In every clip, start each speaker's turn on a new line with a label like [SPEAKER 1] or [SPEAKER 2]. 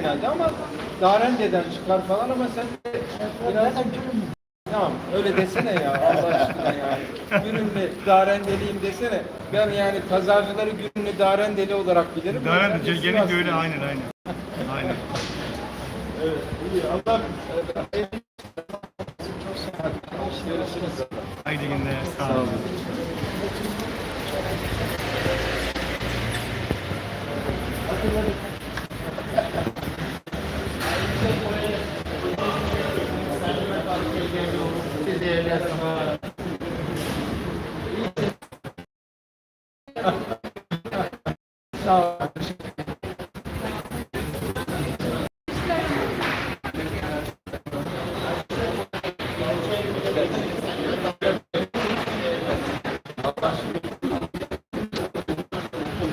[SPEAKER 1] genelde ama Darende'den çıkar falan ama sen de biraz... Tamam öyle desene ya Allah aşkına yani. Gürünlü Darendeliyim desene. Ben yani pazarcıları Gürünlü Darendeli olarak bilirim.
[SPEAKER 2] Daren
[SPEAKER 1] Ben de
[SPEAKER 2] de genelde öyle aynen aynen. Aynen.
[SPEAKER 1] Evet, iyi. Allah Görüşürüz.
[SPEAKER 2] Haydi günler. Sağ olun.
[SPEAKER 1] Sağ olun.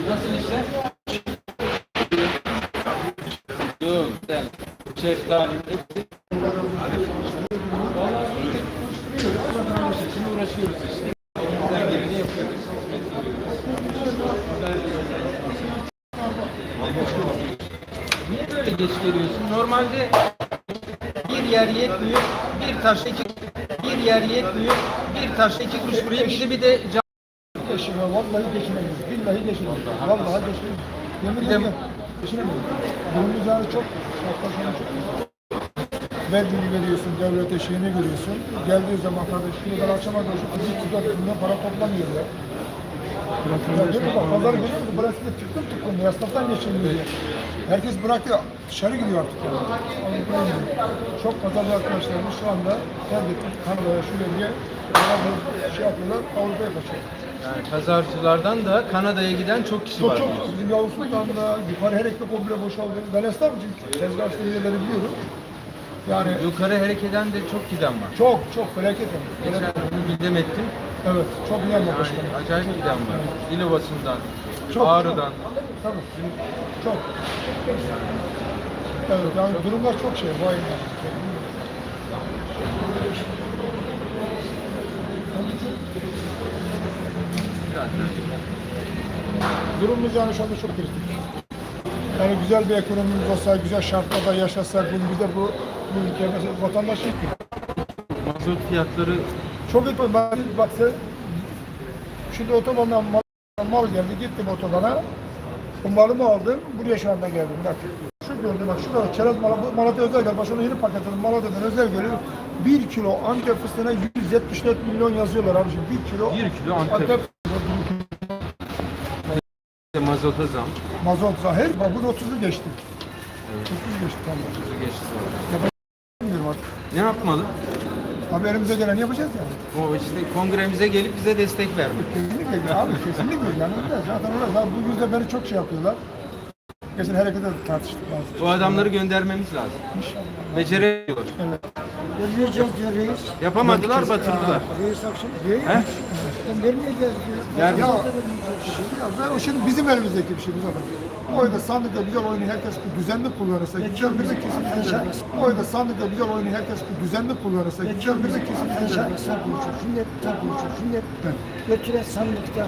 [SPEAKER 1] Nasıl işler? Yok sen şeftali hepsi. Vallahi iyi. Şimdi uğraşıyoruz işte. Elimizden geleni yapıyoruz. Niye böyle geç geliyorsun? Normalde bir yer yetmiyor, bir taş iki yer yetmiyor, bir taş iki kuş buraya de bir de cam-
[SPEAKER 3] Geçmiyor, vallahi geçinemeyiz. Billahi geçinemeyiz. Vallahi geçinemeyiz. Yemin ederim geçinemeyiz. Durumumuz yani çok, şartlar çok. Vergini veriyorsun, devlete şeyini veriyorsun. Geldiği zaman kardeş şuradan akşama kızı kızlar bundan para toplamıyor ya. Ya değil mi bak, pazar görüyor musun? Burası da tıklım tıklım, esnaftan geçilmiyor ya. Herkes bıraktı, dışarı gidiyor artık yani. Çok pazarlı arkadaşlarımız şu anda terk ettik, Kanada'ya, şuraya diye şey yapıyorlar, Avrupa'ya kaçıyor.
[SPEAKER 1] yani pazarcılardan da Kanada'ya giden çok kişi
[SPEAKER 3] Çok
[SPEAKER 1] var.
[SPEAKER 3] çok bizim Yavuz Sultan'da yukarı her ekmek komple boşaldı. Ben esnafım çünkü tezgah üyeleri biliyorum. Yani
[SPEAKER 1] Yukarı hareket de çok giden var.
[SPEAKER 3] çok çok felaket.
[SPEAKER 1] Geçen bunu bildim ettim.
[SPEAKER 3] Evet çok iyi anlamış.
[SPEAKER 1] Yani acayip giden var. Dilovası'ndan,
[SPEAKER 3] Çok,
[SPEAKER 1] Ağrı'dan.
[SPEAKER 3] Tabii. Çok. Evet yani durumlar çok şey. Vay be. Durumumuz yani şu anda çok kritik. Yani güzel bir ekonomimiz olsa, güzel şartlarda yaşasak, bunu bir de bu, bu ülke mesela vatandaş yok ki.
[SPEAKER 1] Mazot fiyatları
[SPEAKER 3] Çok iyi. Bak, bak sen, şimdi otobandan mal, mal geldi, gittim otobana. O malımı aldım, buraya şu anda geldim. Bak, şu gördüm bak, şurada çerez bu Malatya özel gel. Bak şunu yeni paketledim, Malatya'dan özel geliyor. 1 kilo Antep fıstığına 174 milyon yazıyorlar abiciğim. 1 kilo,
[SPEAKER 1] Bir kilo Antep. mazota zam.
[SPEAKER 3] mazot zahir, bak bunu 30'u geçti. 30'u geçti tamam.
[SPEAKER 1] Geçti.
[SPEAKER 3] Bilmiyorum artık.
[SPEAKER 1] Ne yapmalı?
[SPEAKER 3] Abi elimize gelen yapacağız yani.
[SPEAKER 1] O işte kongremize gelip bize destek vermek.
[SPEAKER 3] Kesinlikle abi kesinlikle yani öyle. Zaten. Zaten bu yüzde beri çok şey yapıyorlar. Geçen harekete de tartıştık bazı.
[SPEAKER 1] Bu adamları göndermemiz lazım.
[SPEAKER 3] İnşallah.
[SPEAKER 1] Beceremiyorlar.
[SPEAKER 3] Evet.
[SPEAKER 4] Vermeyeceğiz diyor reis.
[SPEAKER 1] Yapamadılar, batırdılar.
[SPEAKER 4] Reis akşam diyor.
[SPEAKER 1] He?
[SPEAKER 4] Vermeyeceğiz diyor.
[SPEAKER 3] Ya, ya o şimdi bizim elimizdeki bir şey bu zaten. O yüzden sandıkta güzel oyunu herkes bir düzenli kullanırsa, güzel bir de kesinlikle. O yüzden sandıkta güzel oyunu herkes bir düzenli kullanırsa, güzel bir de kesinlikle.
[SPEAKER 4] şarkı sen konuşuyor. Şimdi hep sen konuşuyor. Şimdi götüre sandıkta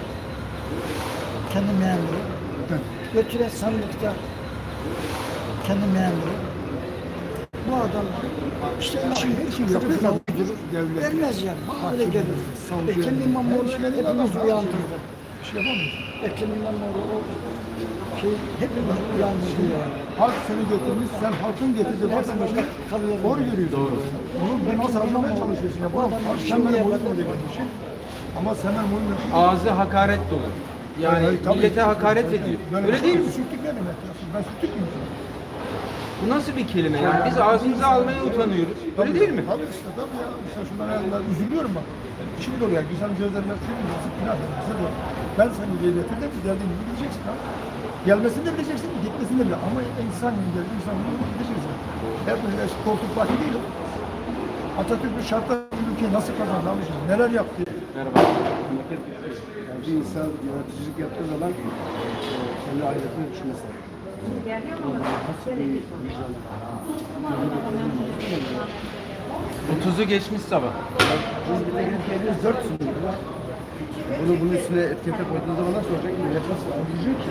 [SPEAKER 4] kendi memuru. Götüre sandıkta kendi memuru. Bu adam işte işin yapıyor da.
[SPEAKER 3] Devlet.
[SPEAKER 4] Vermez yani. Öyle gelir. Ekrem. İmamoğlu hepimiz
[SPEAKER 3] adam.
[SPEAKER 4] uyandırdı.
[SPEAKER 3] Bir şey yapamıyor.
[SPEAKER 4] Ekrem İmamoğlu o şey hepimiz uyandırdı yani.
[SPEAKER 3] Halk seni getirmiş, sen halkın getirdiği vatandaşı doğru görüyorsun. Doğru. Bunu ben nasıl anlamaya çalışıyorsun ya? Bu sen beni boyutma diye kardeşim. Ama sen beni boyutma.
[SPEAKER 1] Ağzı hakaret dolu. Yani
[SPEAKER 3] Hayır, tabii.
[SPEAKER 1] millete hakaret ediyor. Öyle değil mi?
[SPEAKER 3] Sürtük ne demek ya? Ben sürtük müyüm?
[SPEAKER 1] Bu nasıl bir kelime yani? Biz ağzımıza almaya utanıyoruz. Öyle değil mi?
[SPEAKER 3] Tabii işte tabii ya. Mesela şundan elinden üzülüyorum bak. Şimdi oluyor. Güzel gözlerime sürüyorum. Yazık günah. Güzel oluyor. Ben seni diye getirdim. Geldiğin gibi gideceksin ha. Gelmesini de bileceksin, gitmesini de bile. Ama insan geldi, insan bunu gideceksin. Hepimiz eski koltuk parti değilim. Atatürk bu şartlar bu ülkeyi nasıl kazandı? Neler yaptı?
[SPEAKER 5] Yani bir insan yöneticilik yaptığı zaman e, kendi ahiretini düşünmesi lazım.
[SPEAKER 1] 30'u geçmiş sabah.
[SPEAKER 5] Biz bir de gidip geliyoruz dört. Bunu bunun üstüne etikete koyduğun zaman nasıl olacak? Millet nasıl anlayacak ki?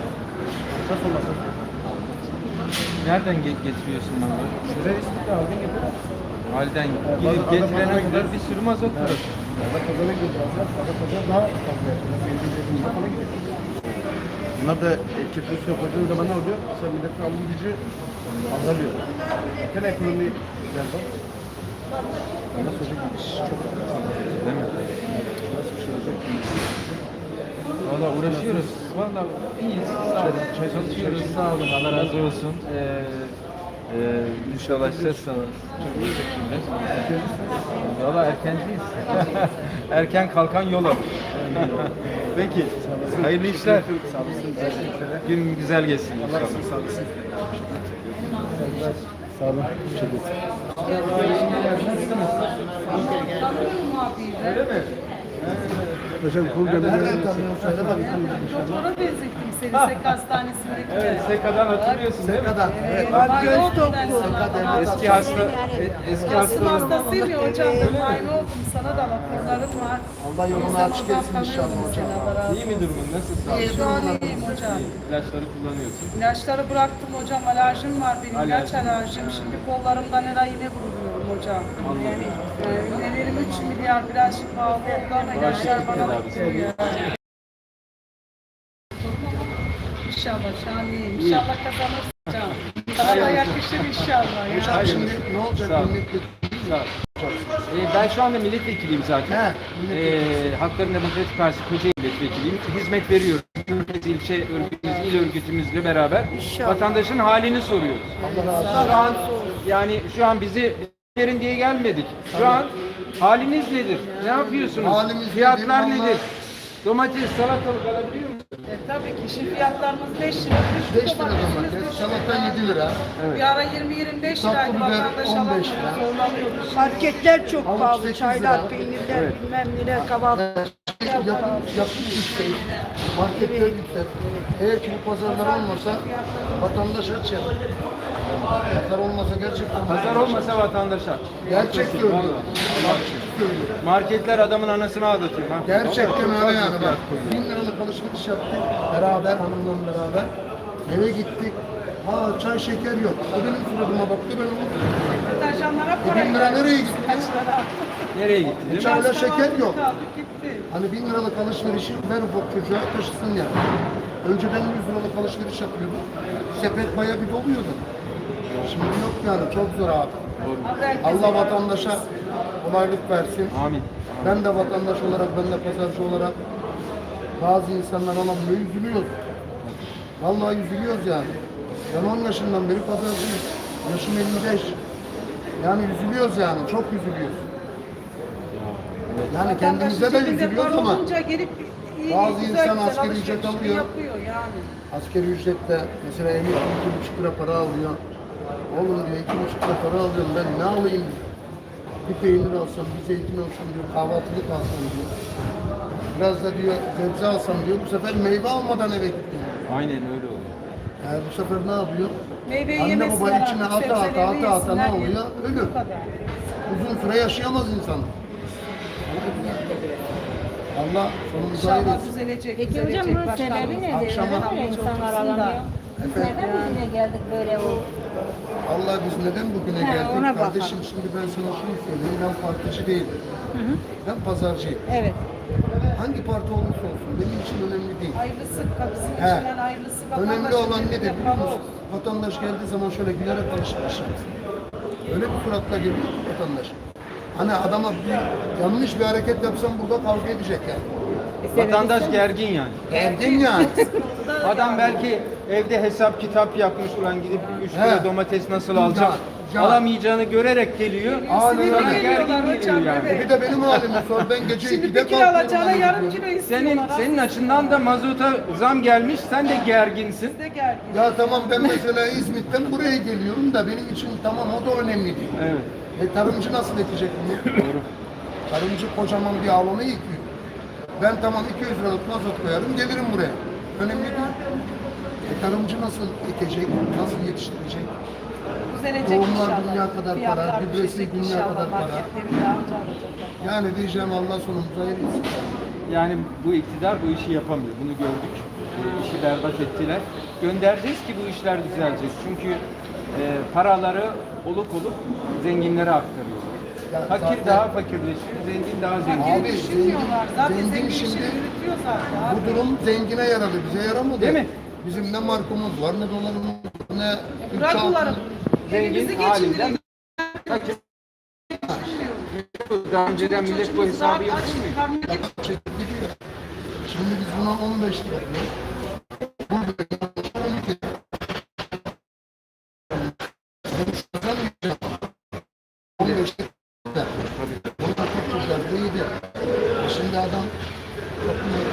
[SPEAKER 5] Nasıl olmaz?
[SPEAKER 1] Nereden ge- getiriyorsun bunları?
[SPEAKER 5] Şuraya İstiklal aldın getirin.
[SPEAKER 1] Halden
[SPEAKER 5] Evet,
[SPEAKER 1] gidip getirene kadar bir sürü mazot var.
[SPEAKER 5] Ada pazara gideceğiz. Ada pazar daha fazla yapacağız. Falan. Bunlar da ekipli yapacağı zaman ne oluyor? Mesela milletin alım gücü azalıyor. Bütün ekonomi geldi. Ama çocuk gidiş çok
[SPEAKER 1] Değil mi?
[SPEAKER 5] Nasıl bir şey olacak?
[SPEAKER 1] Valla uğraşıyoruz. Valla iyiyiz. Sağ olun. Çalışıyoruz. Sağ olun. Allah razı olsun. Ee, e, inşallah ses sana. Valla erkenciyiz. Erken kalkan yol alır. Peki. Hayırlı işler. Gün güzel geçsin.
[SPEAKER 5] Allah razı olsun. Sağ olun. Teşekkür
[SPEAKER 1] Öyle mi?
[SPEAKER 5] Hocam kul bakayım.
[SPEAKER 6] Doktora benzettim seni Sek Hastanesi'ndeki.
[SPEAKER 1] Evet, Seka'dan hatırlıyorsun değil mi?
[SPEAKER 5] Seka'dan.
[SPEAKER 6] Evet, ben göz doktoru.
[SPEAKER 1] Eski hasta, e- eski
[SPEAKER 6] Asıl
[SPEAKER 1] hastalarım.
[SPEAKER 6] hastasıyım ya hocam. Ben aynı oldum. Sana da raporlarım var.
[SPEAKER 5] Allah yolunu açık etsin inşallah hocam.
[SPEAKER 1] İyi mi durumun? Nasıl
[SPEAKER 6] İyi,
[SPEAKER 1] sağlık?
[SPEAKER 6] şu an iyiyim hocam.
[SPEAKER 1] İlaçları kullanıyorsun.
[SPEAKER 6] İlaçları bıraktım hocam. Alerjim var benim. İlaç alerjim. Şimdi kollarımdan her ay iğne vuruyorum hocam. Ee, iğnelerim 3 milyar birazcık pahalı. Ondan ilaçlar bana bakıyor. İnşallah şahaneyim. İnşallah kazanırsın. Sana da yakışır inşallah. Ya.
[SPEAKER 1] Hayır.
[SPEAKER 5] Şimdi ne olacak?
[SPEAKER 1] Sağ ol. Sağ ol. Ee, ben şu anda milletvekiliyim zaten.
[SPEAKER 5] He,
[SPEAKER 1] Ee, Halkların Demokratik Partisi Kocaeli milletvekiliyim. Hizmet veriyoruz. Merkez ilçe örgütümüz, il örgütümüzle beraber vatandaşın halini soruyoruz. Şu an yani şu an bizi verin diye gelmedik. Şu an haliniz nedir? Ne yapıyorsunuz?
[SPEAKER 5] Halimiz
[SPEAKER 1] Fiyatlar
[SPEAKER 5] nedir?
[SPEAKER 1] nedir? Domates, salatalık alabiliyor musunuz?
[SPEAKER 6] E, tabii ki şimdi fiyatlarımız 5 lira.
[SPEAKER 5] 5 lira domates, salata 7 lira.
[SPEAKER 6] Bir ara 20-25
[SPEAKER 5] Tatlı
[SPEAKER 6] liraydı
[SPEAKER 5] biber
[SPEAKER 6] vatandaş
[SPEAKER 5] 15
[SPEAKER 6] alamıyordu.
[SPEAKER 5] lira.
[SPEAKER 6] Zorlanıyordu.
[SPEAKER 4] Marketler çok
[SPEAKER 5] Havuç
[SPEAKER 4] pahalı.
[SPEAKER 5] sekiz
[SPEAKER 4] Çaylar,
[SPEAKER 5] lira.
[SPEAKER 4] peynirler, bilmem neler, kahvaltı.
[SPEAKER 5] Yapım, yapım yüksek, marketler yüksek. Eğer ki bu pazarlar olmasa vatandaş aç yer. Pazar olmasa gerçekten
[SPEAKER 1] Pazar olmasa.
[SPEAKER 5] Gerçek söylüyor.
[SPEAKER 1] Vallahi.
[SPEAKER 5] Gerçek söylüyor.
[SPEAKER 1] Marketler adamın anasını ağlatıyor. Ha?
[SPEAKER 5] Gerçekten öyle yani bak. Bin liralık alışveriş yaptık beraber hanımla beraber. Eve gittik. Ha çay şeker yok. O benim suratıma baktı ben onu.
[SPEAKER 6] Deterjanlara
[SPEAKER 5] O
[SPEAKER 6] para
[SPEAKER 5] bin lira nereye gitti?
[SPEAKER 1] Nereye gitti mi?
[SPEAKER 5] Çayla şeker yok. Hani bin liralık alışverişi ver bu çocuğa taşısın yani. Önce ben 100 liralık alışveriş yapıyordum. Sepet baya bir doluyordu. Şimdi yok yani çok zor abi. Allah vatandaşa kolaylık versin.
[SPEAKER 1] Amin.
[SPEAKER 5] Ben de vatandaş olarak, ben de pazarcı olarak bazı insanlar alamıyor, üzülüyoruz. Vallahi üzülüyoruz yani. Ben 10 yaşından beri pazarcıyım. Yaşım 55. Yani üzülüyoruz yani, çok üzülüyoruz. Yani kendimize de üzülüyoruz ama
[SPEAKER 6] gelip
[SPEAKER 5] Bazı insan asgari ücret alıyor.
[SPEAKER 6] Yani.
[SPEAKER 5] askeri ücretle mesela emekli iki buçuk lira para alıyor. Oğlum diyor iki buçuk lira para alıyorum ben ne alayım? Bir peynir alsam, bir zeytin alsam diyor, kahvaltılık alsam diyor. Biraz da diyor sebze alsam diyor, bu sefer meyve almadan eve gitti.
[SPEAKER 1] Aynen öyle oluyor.
[SPEAKER 5] Yani bu sefer ne yapıyor?
[SPEAKER 6] Meyveyi
[SPEAKER 5] Anne
[SPEAKER 6] yemesinler
[SPEAKER 5] baba içine
[SPEAKER 6] artık,
[SPEAKER 5] ata ata ata ata ne
[SPEAKER 6] yesinler,
[SPEAKER 5] oluyor?
[SPEAKER 6] Bu
[SPEAKER 5] Ölür.
[SPEAKER 6] kadar.
[SPEAKER 5] Uzun süre yaşayamaz insan. Allah sonumuzu hayır
[SPEAKER 6] İnşallah
[SPEAKER 5] etsin.
[SPEAKER 6] düzelecek.
[SPEAKER 7] Peki hocam
[SPEAKER 6] düzelecek.
[SPEAKER 7] bunun
[SPEAKER 6] Başkanım.
[SPEAKER 7] sebebi nedir?
[SPEAKER 5] Akşama-
[SPEAKER 7] Neden böyle insanlar alamıyor? Biz neden bugüne geldik böyle oldu?
[SPEAKER 5] Allah biz neden bugüne
[SPEAKER 7] He,
[SPEAKER 5] geldik?
[SPEAKER 7] ona bakalım.
[SPEAKER 5] Kardeşim şimdi ben sana şunu söyleyeyim. Ben partici değilim. Ben pazarcıyım.
[SPEAKER 7] Evet.
[SPEAKER 5] Hangi parti olursa olsun benim için önemli değil.
[SPEAKER 6] Hayırlısı kapısının
[SPEAKER 5] He.
[SPEAKER 6] içinden hayırlısı.
[SPEAKER 5] Önemli olan nedir biliyor musun? Vatandaş geldiği zaman şöyle gülerek alışveriş yapsın. Öyle bir suratla geliyor vatandaş. Hani adama bir yanlış bir hareket yapsam burada kavga edecek yani.
[SPEAKER 1] Vatandaş gergin yani.
[SPEAKER 5] Gergin yani.
[SPEAKER 1] Adam belki evde hesap kitap yapmış ulan gidip 3
[SPEAKER 5] He.
[SPEAKER 1] kilo domates nasıl alacak?
[SPEAKER 5] Ya.
[SPEAKER 1] Alamayacağını görerek geliyor.
[SPEAKER 5] Aynen öyle.
[SPEAKER 1] gergin geliyor yani.
[SPEAKER 6] evet.
[SPEAKER 5] bir de benim halimi sor. Ben gece
[SPEAKER 6] Şimdi
[SPEAKER 5] 2'de
[SPEAKER 6] bir kilo alacağına
[SPEAKER 5] hani
[SPEAKER 6] yarım kilo istiyorlar.
[SPEAKER 1] Senin senin açından da mazota zam gelmiş. Sen de gerginsin.
[SPEAKER 6] Siz de gergin.
[SPEAKER 5] Ya tamam ben mesela İzmit'ten buraya geliyorum da benim için tamam o da önemli değil.
[SPEAKER 1] Evet.
[SPEAKER 5] E tarımcı nasıl ekecek bunu? Doğru. Tarımcı kocaman bir alanı ekiyor. Ben tamam 200 liralık mazot koyarım gelirim buraya. Önemli değil. E tarımcı nasıl ekecek, nasıl yetiştirecek?
[SPEAKER 6] Düzelecek
[SPEAKER 5] Tohumlar
[SPEAKER 6] inşallah.
[SPEAKER 5] dünya kadar para, gübresi
[SPEAKER 6] düşecek
[SPEAKER 5] dünya
[SPEAKER 6] inşallah.
[SPEAKER 5] kadar para.
[SPEAKER 6] Marketlerin daha ucuz.
[SPEAKER 5] Yani diyeceğim Allah sonumuza hayır etsin.
[SPEAKER 1] Yani bu iktidar bu işi yapamıyor. Bunu gördük. e, işi berbat ettiler. Göndereceğiz ki bu işler düzelecek. Çünkü e, paraları oluk oluk zenginlere aktarıyorlar.
[SPEAKER 5] Ya
[SPEAKER 1] Fakir
[SPEAKER 5] zaten-
[SPEAKER 1] daha fakirleşiyor, zengin daha zengin.
[SPEAKER 5] Abi,
[SPEAKER 6] Düşünmüyorlar. Zaten
[SPEAKER 5] zengin
[SPEAKER 6] zengin
[SPEAKER 5] şimdi-
[SPEAKER 6] şimdi yürütüyor zaten.
[SPEAKER 5] Bu durum zengine yaradı, bize yaramadı.
[SPEAKER 1] Değil mi?
[SPEAKER 5] Bizim ne markamız var, ne dolarımız, ne
[SPEAKER 6] Bırak
[SPEAKER 1] Zengin halinden fakir. Daha önceden millet bu hesabı yapmıyor.
[SPEAKER 6] yapmıyor.
[SPEAKER 5] Şimdi biz buna 15 lira diyoruz. Bu bölümde 12 lira. Sonuç kazanmayacağım. 15 lira. Bunu da çok güzel, bu iyiydi. E Şimdi adam topluyor.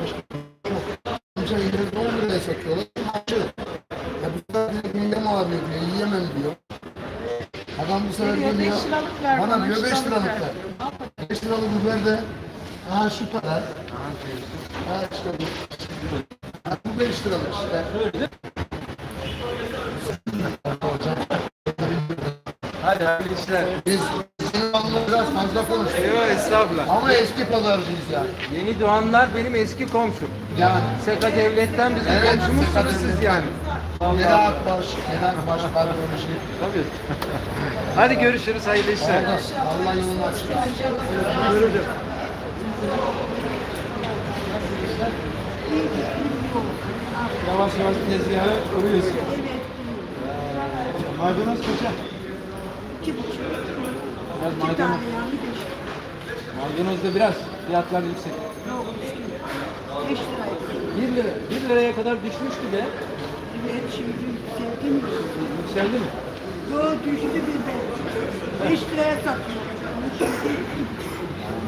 [SPEAKER 5] 15 lira çok. Amca ileride 10 liraya satıyorlar. Ağrıyor diyor, yiyemem diyor. Adam bu sefer
[SPEAKER 6] Veriyor,
[SPEAKER 5] geliyor.
[SPEAKER 6] beş liralık ver
[SPEAKER 5] Bana diyor 5
[SPEAKER 6] beş liralık ver.
[SPEAKER 5] ver. 5 liralık biber de Aha şu para. Ha işte bu. Ha, bu 5 liralık işte.
[SPEAKER 1] Hadi hayırlı işler.
[SPEAKER 5] Biz senin anlamda biraz fazla konuştuk.
[SPEAKER 1] Yok estağfurullah.
[SPEAKER 5] Ama eski pazarcıyız ya.
[SPEAKER 1] Yeni doğanlar benim eski komşum.
[SPEAKER 5] Yani.
[SPEAKER 1] Seka devletten bizim
[SPEAKER 5] Evet,
[SPEAKER 1] komşumuz
[SPEAKER 5] Seka devletten.
[SPEAKER 1] yani.
[SPEAKER 5] Neden Akbaş, neden Akbaş var böyle şey.
[SPEAKER 1] Tabii. Hadi görüşürüz hayırlı işler.
[SPEAKER 5] Allah yolunu açsın.
[SPEAKER 1] Yavaş yavaş tezgahı örüyorsun.
[SPEAKER 3] Maydanoz kaça?
[SPEAKER 1] Biraz maydanoz. Maydanozda biraz fiyatlar yüksek. 1 lira. 1 liraya kadar düşmüştü be.
[SPEAKER 4] Evet şimdi sevdim.
[SPEAKER 1] Yükseldi mi?
[SPEAKER 4] Yo düştü bir de. 5 liraya satıyor.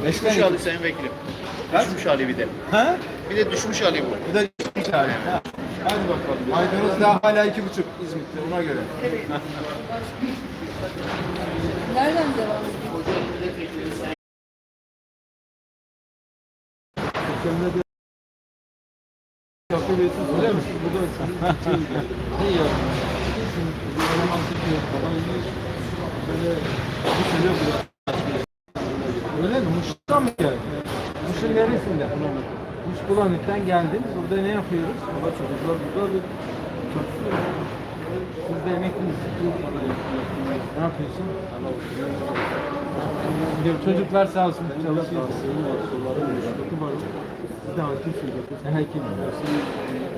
[SPEAKER 1] Beşten
[SPEAKER 8] Düşmüş hali Sayın Vekilim. Düşmüş hali bir de.
[SPEAKER 1] Ha?
[SPEAKER 8] Bir de düşmüş hali bu.
[SPEAKER 1] Bu da düşmüş hali. Ha. Hadi bakalım. Maydanoz daha hala iki buçuk İzmit'te ona göre.
[SPEAKER 7] Nereden devam ediyor?
[SPEAKER 1] Yapabiliyorsun öyle mi? Bu da İyi ya. Öyle mi? Muş'tan mı geldin? Muş'un neresinde? Muş Bulanık'tan geldin. Burada ne yapıyoruz? Baba çocuklar burada bir çalışıyor. Siz de emekli misiniz? Ne yapıyorsun? Çocuklar sağ olsun çalışıyor.
[SPEAKER 9] Bir de hakimsin zaten.
[SPEAKER 1] Sen hekim.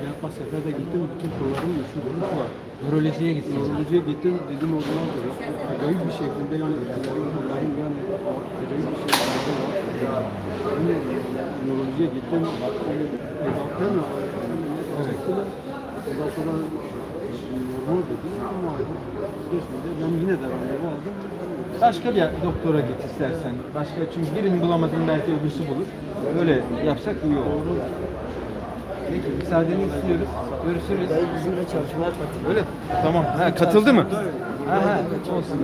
[SPEAKER 9] Yapma seferde gittim, bütün kollarım üşüdüm var.
[SPEAKER 1] Nörolojiye gitsin.
[SPEAKER 9] Nörolojiye gittim, dedim o zaman da. Acayip bir şekilde yani, ellerim, kollarım yani, acayip bir şekilde. Yani, nörolojiye gittim, baktım, çektiler. Ondan sonra normal dedi ama geçmedi. Ben yine de randevu aldım.
[SPEAKER 1] Başka bir doktora git istersen. Başka çünkü birini bulamadın belki öbürsü bulur. Öyle yapsak iyi olur. Peki müsaadeni istiyoruz. Görüşürüz.
[SPEAKER 4] Bizimle çalışmaya katılıyor.
[SPEAKER 1] Öyle. Tamam. Ha, katıldı mı? Ha, ha, olsun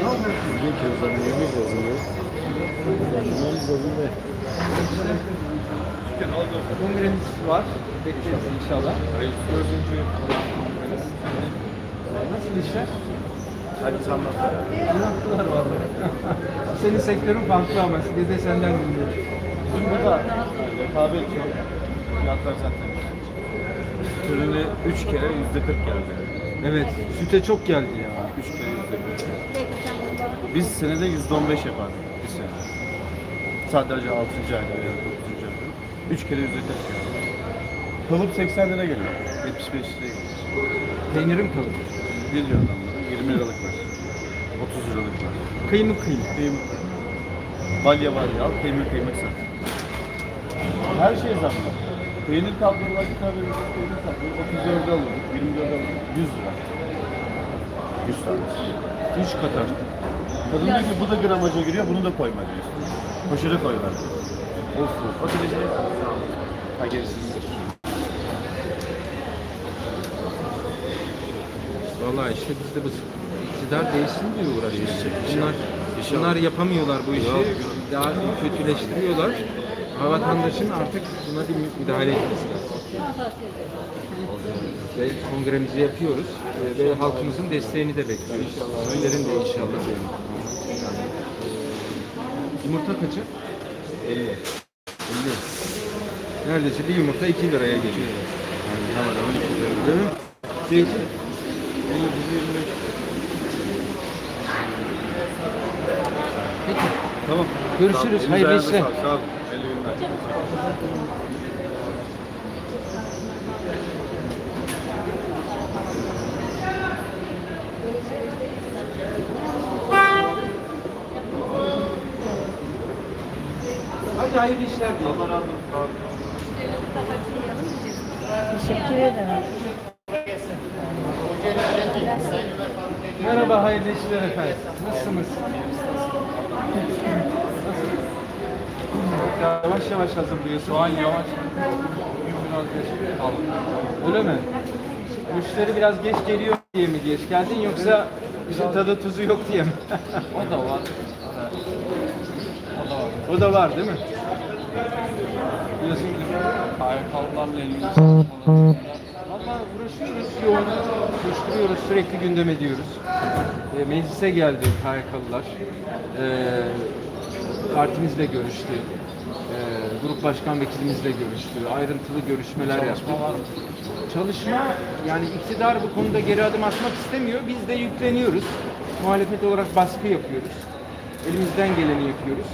[SPEAKER 1] hem de. Peki. Kongremiz var. Bekleriz inşallah. Nasıl işler?
[SPEAKER 8] Hadi sanma.
[SPEAKER 1] Anlattılar vallahi. Senin sektörün farklı ama biz de senden dinliyoruz.
[SPEAKER 9] Bizim burada rekabet yok. Fiyatlar zaten. Ürüne 3 kere yüzde 40 geldi.
[SPEAKER 1] Evet, süte çok geldi ya.
[SPEAKER 9] 3 kere yüzde 40. Biz senede yüzde 15 yapardık bir sene. Sadece 6. ayda veya 9. ayda. 3 kere yüzde 40 geldi. Kalıp 80 lira geliyor. 75 liraya geliyor.
[SPEAKER 1] Peynirim kalın.
[SPEAKER 9] Geliyor adamlara. 20 liralık var. 30 liralık var.
[SPEAKER 1] Kıymık kıymık.
[SPEAKER 9] Kıyım. Balya var ya, kıymet kıymet sat. Her şey zamlı. Peynir var, bir tane peynir kabloları 34'e alıyorduk, 24'e alıyorduk, 100 lira. 100 tanesi. 3 kat arttı. Kadın diyor ki bu da gramaja giriyor, bunu da koyma diyor. Poşete koyuyorlar. Of. O derece. Ha gerisi.
[SPEAKER 1] Vallahi işte biz de bu iktidar değişsin diye uğraşıyoruz. Bunlar, bunlar yapamıyorlar bu işi. Daha kötüleştiriyorlar. Vatandaşın artık buna bir müdahale etmesi lazım. Ve kongremizi yapıyoruz e, ve halkımızın desteğini de bekliyoruz. Sizlerin de inşallah. Yani. Yumurta kaçı? 50. 50. Neredeyse bir yumurta 2 liraya geliyor. Yani hemen hemen 2 lira. Değil mi? Zeytin. 50, 25. Peki. Tamam. Görüşürüz. Hayırlı işler.
[SPEAKER 9] Sağ olun.
[SPEAKER 1] Hadi hayırlı işler diyelim. Allah razı olsun.
[SPEAKER 7] Teşekkür ederim.
[SPEAKER 1] Merhaba, hayırlı işler efendim. Nasılsınız? Yavaş yavaş hazırlıyorsun. Şu an yavaş. Biraz geç aldım. Öyle mi? Müşteri biraz geç geliyor diye mi geç geldin yoksa işin tadı tuzu yok diye mi? o da var. O da var değil mi? Diyorsun ki KYK'larla ilgili Valla uğraşıyoruz, yoğun, koşturuyoruz, sürekli gündem ediyoruz. E, meclise geldi KYK'lılar. E, partimizle görüştü. Grup başkan vekilimizle görüştü. Ayrıntılı görüşmeler yaptı. Çalışma, yani iktidar bu konuda geri adım atmak istemiyor. Biz de yükleniyoruz. Muhalefet olarak baskı yapıyoruz. Elimizden geleni yapıyoruz.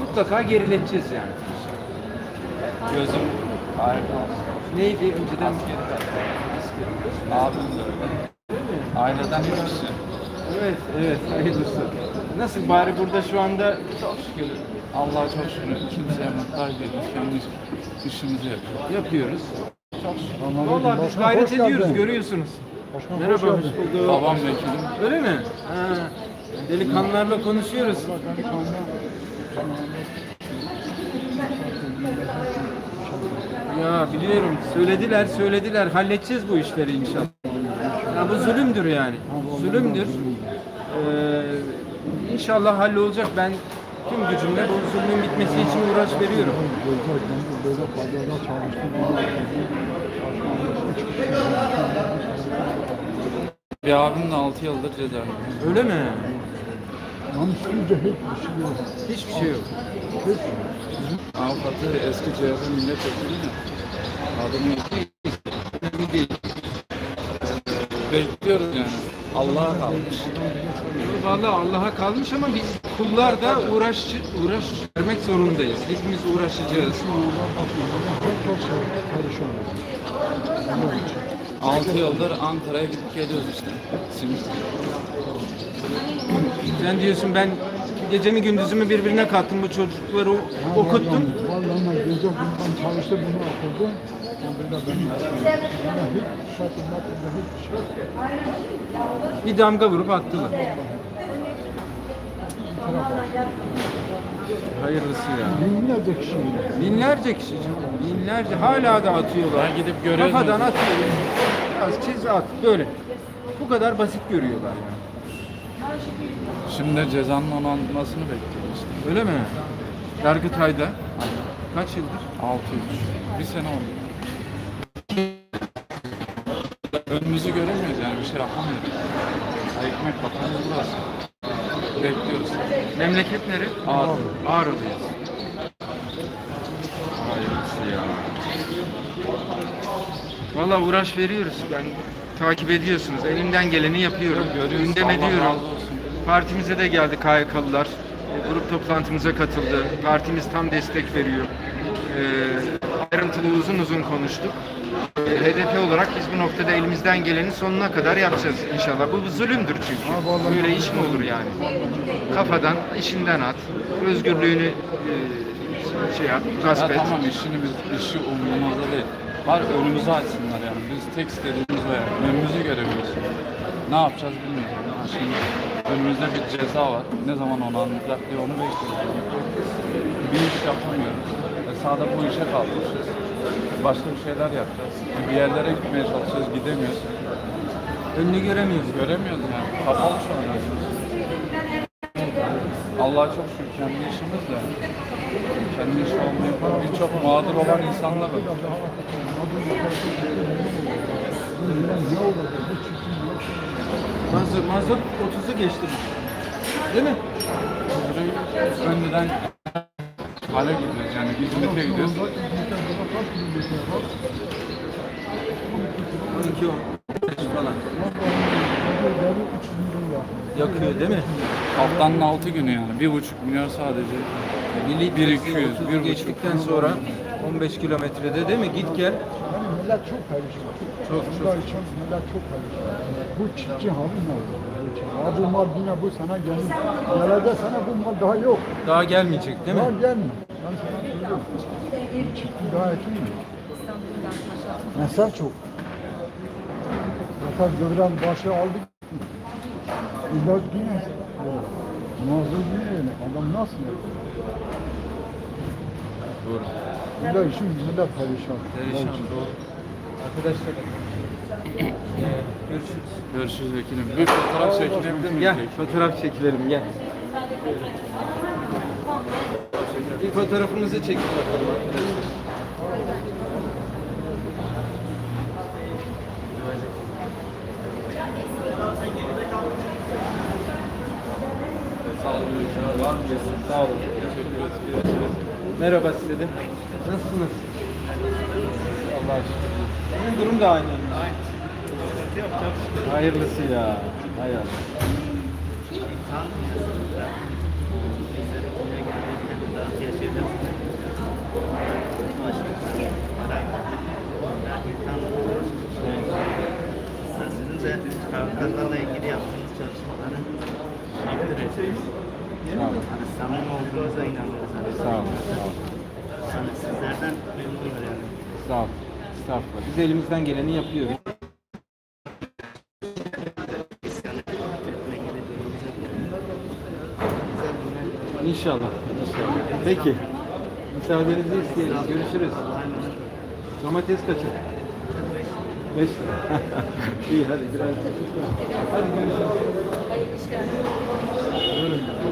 [SPEAKER 1] Mutlaka gerileteceğiz yani.
[SPEAKER 10] Gözüm harika
[SPEAKER 1] Neydi önceden?
[SPEAKER 10] Abim de öyle. Aileden birisi.
[SPEAKER 1] Evet, evet, hayırlısı. Nasıl bari burada şu anda
[SPEAKER 10] Çok şükür. Allah'a çok şükür. Kimseye muhtaç değiliz. Kendi işimizi yapıyoruz.
[SPEAKER 1] yapıyoruz.
[SPEAKER 10] Çok şükür.
[SPEAKER 1] Vallahi biz gayret ediyoruz, görüyorsunuz. Merhaba, hoş bulduk.
[SPEAKER 10] Babam vekilim.
[SPEAKER 1] Öyle mi? Ha, delikanlılarla konuşuyoruz. Ya biliyorum, söylediler, söylediler. Halledeceğiz bu işleri inşallah. Ya bu zulümdür yani. Zulümdür. Ee, inşallah hallolacak. Ben tüm gücümle bu zulmün bitmesi için uğraş veriyorum.
[SPEAKER 10] Bir abim de 6 yıldır cezaevinde.
[SPEAKER 1] Öyle mi?
[SPEAKER 3] Hiçbir şey yok.
[SPEAKER 1] Hiçbir şey yok.
[SPEAKER 10] Avukatı eski CHP milletvekili de. Adını
[SPEAKER 1] değil.
[SPEAKER 10] bekliyoruz yani. Allah'a kalmış.
[SPEAKER 1] Vallahi Allah'a kalmış ama biz kullar da uğraş uğraş vermek zorundayız. Hepimiz uğraşacağız.
[SPEAKER 10] 6 yıldır Ankara'ya gidip geliyoruz işte. Simit.
[SPEAKER 1] Sen diyorsun ben gecemi gündüzümü birbirine kattım bu çocukları okuttum.
[SPEAKER 3] Vallahi ama gece bundan çalıştı bunu okudu. Burada
[SPEAKER 1] Bir damga vurup attılar. Hayırlısı ya.
[SPEAKER 3] Binlerce kişi
[SPEAKER 1] Binlerce kişi canım, binlerce hala da atıyorlar.
[SPEAKER 10] Ben gidip görüyorum.
[SPEAKER 1] Kafadan atıyor. Biraz çiz at böyle. Bu kadar basit görüyorlar yani.
[SPEAKER 10] Şimdi cezanın onanmasını bekliyoruz.
[SPEAKER 1] Öyle mi? Yargıtay'da. Kaç yıldır?
[SPEAKER 10] 6 yıl. Bir sene oldu. Önümüzü göremiyoruz yani bir şey yapamıyoruz. Ekmek bakanı burası. Bekliyoruz.
[SPEAKER 1] Memleket nere?
[SPEAKER 10] Ağrı.
[SPEAKER 1] Ağrı'dayız. Hayırlısı ya. Valla uğraş veriyoruz. Ben takip ediyorsunuz. Elimden geleni yapıyorum.
[SPEAKER 10] Görüyoruz.
[SPEAKER 1] Gündem
[SPEAKER 10] Allah
[SPEAKER 1] ediyorum.
[SPEAKER 10] razı olsun.
[SPEAKER 1] Partimize de geldi KYK'lılar. E, Grup toplantımıza katıldı. Partimiz tam destek veriyor. E, ayrıntılı uzun uzun konuştuk. E, HDP olarak biz bu noktada elimizden geleni sonuna kadar yapacağız inşallah. Bu zulümdür çünkü. Böyle iş mi olur yani? Kafadan, işinden at. Özgürlüğünü e, şey yap, gasp
[SPEAKER 10] Ya
[SPEAKER 1] et.
[SPEAKER 10] tamam işini biz, işi umurumuzda değil. Var önümüzü açsınlar yani. Biz tek istediğimiz o yani. Önümüzü göremiyoruz. Ne yapacağız bilmiyorum. Ha Şimdi önümüzde bir ceza var. Ne zaman onu anlayacak diye onu bekliyoruz. Bir iş yapamıyoruz. E sağda bu işe kalmışız. Başka bir şeyler yapacağız. Bir yerlere gitmeye çalışıyoruz, gidemiyoruz.
[SPEAKER 1] Önünü göremiyoruz.
[SPEAKER 10] Göremiyoruz yani. Kapalı şu an. Allah'a çok şükür kendi işimiz de kendi iş olmayıp birçok mağdur olan insanlar var.
[SPEAKER 1] Mazot, mazot 30'u geçti. Değil mi?
[SPEAKER 10] Önceden hale gidiyoruz yani hizmete gidiyoruz.
[SPEAKER 1] 12 10 falan. Yakıyor değil mi?
[SPEAKER 10] Haftanın 6 günü yani. Bir buçuk milyar sadece. Bir
[SPEAKER 1] bir
[SPEAKER 10] 200, bir buçuk.
[SPEAKER 1] geçtikten sonra 15 kilometrede değil mi? Git gel.
[SPEAKER 3] Millet çok perişan.
[SPEAKER 1] Çok,
[SPEAKER 3] Bunlar için millet çok perişan. Bu çiftçi hali ne oldu? Ya bu mal yine bu sana gelir. Gelede sana bu mal daha yok.
[SPEAKER 1] Daha gelmeyecek değil
[SPEAKER 3] Daha
[SPEAKER 1] mi?
[SPEAKER 3] gelmiyor. Ben sana söylüyorum. Çiftçi daha ekilmiyor. Mesaj çok. Mesela gören başı aldık. İlaç yine. Mazlum yine öyle. Adam nasıl yapıyor?
[SPEAKER 1] Doğru.
[SPEAKER 3] Millet için millet perişan.
[SPEAKER 1] Perişan doğru. Görüşürüz.
[SPEAKER 10] Görüşürüz vekilim. Bir fotoğraf çekilebilir miyiz?
[SPEAKER 1] Gel fotoğraf çekilelim gel. Bir fotoğrafımızı çekin bakalım arkadaşlar.
[SPEAKER 10] Sağ olun.
[SPEAKER 1] Merhaba size de. Nasılsınız? Allah'a şükür. Sizin durum da aynı. Hayırlısı ya. Hay Allah.
[SPEAKER 8] Sizin de kanunlarla ilgili yaptığınız çalışmaları takdir ediyoruz. Hani samimi olduğunuza inanıyoruz.
[SPEAKER 1] Sağ olun. Sağ olun.
[SPEAKER 8] Sizlerden yani.
[SPEAKER 1] Sağ olun. Estağfurullah. Biz elimizden geleni yapıyoruz. İnşallah. İnşallah. Peki. Müsaadenizi isteyelim. Görüşürüz. Domates kaçı? 5 lira. İyi hadi biraz. Hadi görüşürüz. Buyurun.
[SPEAKER 5] Bak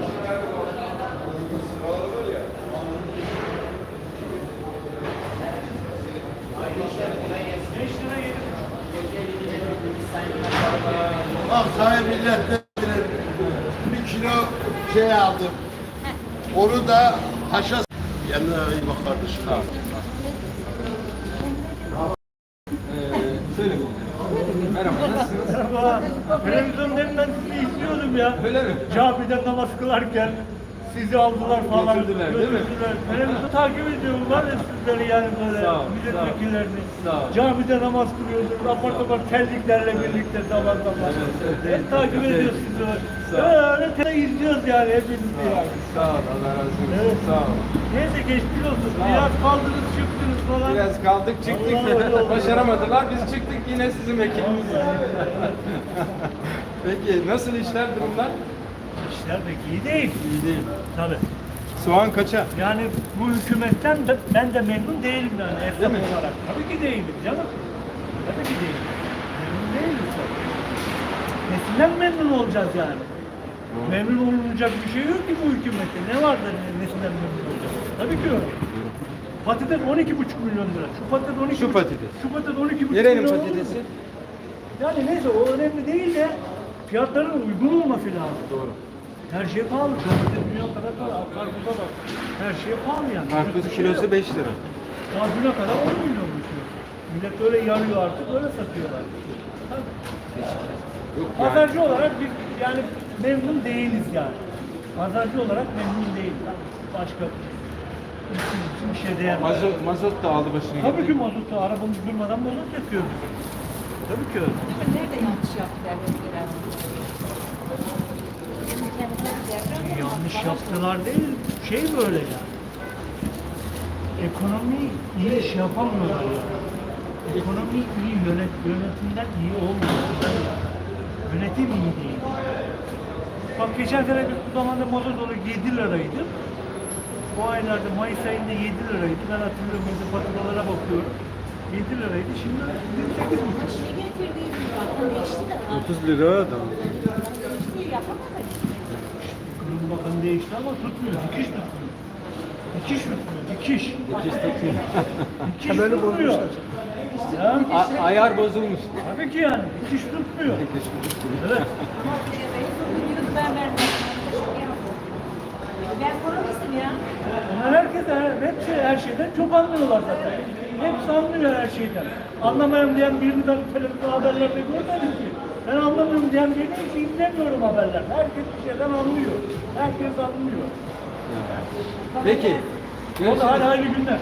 [SPEAKER 5] sana milletten bir kilo şey aldım. Onu da haşa... Kendine iyi bak kardeşim.
[SPEAKER 1] Ee, söyle. Merhaba. Nasılsınız?
[SPEAKER 2] Merhaba. Televizyonlarından sizi izliyordum ya.
[SPEAKER 1] Öyle mi?
[SPEAKER 2] Camide namaz kılarken sizi aldılar falan.
[SPEAKER 1] Götürdüler, değil mi?
[SPEAKER 2] Televizyon takip ediyorum var ya sizleri yani böyle
[SPEAKER 1] Sağ ol,
[SPEAKER 2] milletvekillerini.
[SPEAKER 1] sağ ol.
[SPEAKER 2] Camide namaz kılıyordunuz. Apar topar terliklerle birlikte zaman zaman.
[SPEAKER 1] Evet, evet.
[SPEAKER 2] Hep takip
[SPEAKER 1] Evet.
[SPEAKER 2] ediyoruz sizi.
[SPEAKER 1] Sağ ol.
[SPEAKER 2] Öyle tele izliyoruz yani hepinizi yani.
[SPEAKER 1] Sağ ol. Allah razı olsun.
[SPEAKER 2] Evet.
[SPEAKER 1] Sağ ol.
[SPEAKER 2] Neyse geçmiş olsun.
[SPEAKER 1] Sağ ol.
[SPEAKER 2] Biraz kaldınız çıktınız falan.
[SPEAKER 1] Biraz kaldık çıktık.
[SPEAKER 2] Allah öyle oldu.
[SPEAKER 1] Başaramadılar. Biz çıktık yine sizin vekiliniz. Peki nasıl işler durumlar?
[SPEAKER 2] İşler pek iyi değil.
[SPEAKER 1] İyi değil.
[SPEAKER 2] Tabii.
[SPEAKER 1] Soğan kaça?
[SPEAKER 2] Yani bu hükümetten de, ben de memnun değilim yani
[SPEAKER 1] Değil
[SPEAKER 2] esnaf
[SPEAKER 1] mi?
[SPEAKER 2] olarak. Tabii ki değilim canım. Tabii ki değilim. Memnun değiliz tabii. Nesinden memnun olacağız yani? Memnun olunacak bir şey yok ki bu hükümette. Ne var da ne- nesinden memnun olacağız? Tabii ki yok. Patates 12,5 milyon lira. Şu patates 12
[SPEAKER 1] Şu patates.
[SPEAKER 2] Şu patates 12,5
[SPEAKER 1] Nerenin
[SPEAKER 2] milyon
[SPEAKER 1] patatesi?
[SPEAKER 2] Yani neyse o önemli değil de fiyatların uygun olması lazım.
[SPEAKER 1] Doğru.
[SPEAKER 2] Her şey pahalı. Domates dünya kadar pahalı. Karpuza bak. Her şey pahalı yani.
[SPEAKER 1] Karpuz
[SPEAKER 2] Bir şey
[SPEAKER 1] kilosu
[SPEAKER 2] yok.
[SPEAKER 1] 5 lira.
[SPEAKER 2] Daha düne kadar 10 milyon düşüyor. Millet öyle yarıyor artık, öyle satıyorlar. Tabii.
[SPEAKER 1] Yok yani.
[SPEAKER 2] Pazarcı olarak biz yani memnun değiliz yani. Pazarcı olarak memnun değiliz. Başka bir şey diyemem.
[SPEAKER 1] Mazot, mazot da aldı başını
[SPEAKER 2] Tabii ki mazotla arabamız durmadan mazot yakıyor biz. Tabii ki öyle.
[SPEAKER 7] Nerede yanlış yaptılar mesela?
[SPEAKER 2] Yanlış yaptılar değil, şey böyle yani. Ekonomi iyi iş yapamıyorlar yani. Ekonomi iyi yönet, yönetimden iyi olmuyor. Yönetim iyi değil. Bak geçen sene bu zamanda doları 7 liraydı. Bu aylarda Mayıs ayında 7 liraydı. Ben hatırlıyorum bizim faturalara bakıyorum. 7 liraydı. Şimdi 8
[SPEAKER 7] Şey getirdiğim bakım geçti de.
[SPEAKER 1] 30 lira da.
[SPEAKER 7] Yapamadık.
[SPEAKER 2] Bakanı değişti ama tutmuyor. Dikiş tutmuyor. Dikiş tutmuyor. Dikiş. Dikiş tutmuyor. Dikiş
[SPEAKER 4] Böyle
[SPEAKER 2] tutmuyor.
[SPEAKER 4] bozmuşlar.
[SPEAKER 2] Ya,
[SPEAKER 1] ayar bozulmuş.
[SPEAKER 2] tabii ki yani. Dikiş tutmuyor. Evet.
[SPEAKER 7] Ben ekonomistim ya.
[SPEAKER 2] Onlar herkes her, hepsi her şeyden çok anlıyorlar zaten. Hepsi anlıyor her şeyden. Anlamayan diyen birini ben televizyon haberlerde görmedim ki. Ben anlamıyorum diyen birini hiç izlemiyorum haberler. Herkes bir şeyden anlıyor. Herkes anlıyor.
[SPEAKER 1] Peki.
[SPEAKER 2] O da hala aynı günler.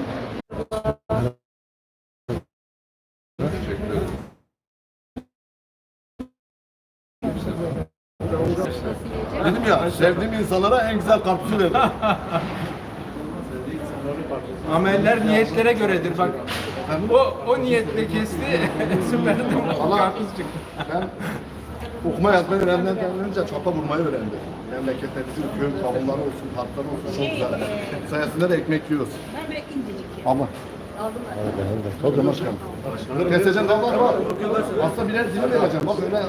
[SPEAKER 9] Dedim ya sevdiğim insanlara en güzel karpuzu verdim.
[SPEAKER 1] Ameller niyetlere göredir bak. O, o niyetle kesti. Süperdi.
[SPEAKER 9] Ama-
[SPEAKER 1] Karpuz çıktı.
[SPEAKER 9] Ben okuma yazmayı öğrendikten önce çapa vurmayı öğrendim. Memlekette bizim köy kavimleri olsun, parklar olsun çok güzel. Sayesinde de ekmek yiyoruz.
[SPEAKER 7] Ben böyle incecik.
[SPEAKER 9] Ama.
[SPEAKER 7] Aldım
[SPEAKER 9] Tabii başkanım. Keseceğim dallar var. Aslında birer dilim vereceğim. Bak öyle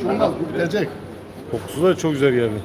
[SPEAKER 9] şey olmaz. Bu bitecek.
[SPEAKER 11] Kokusu da çok güzel geldi.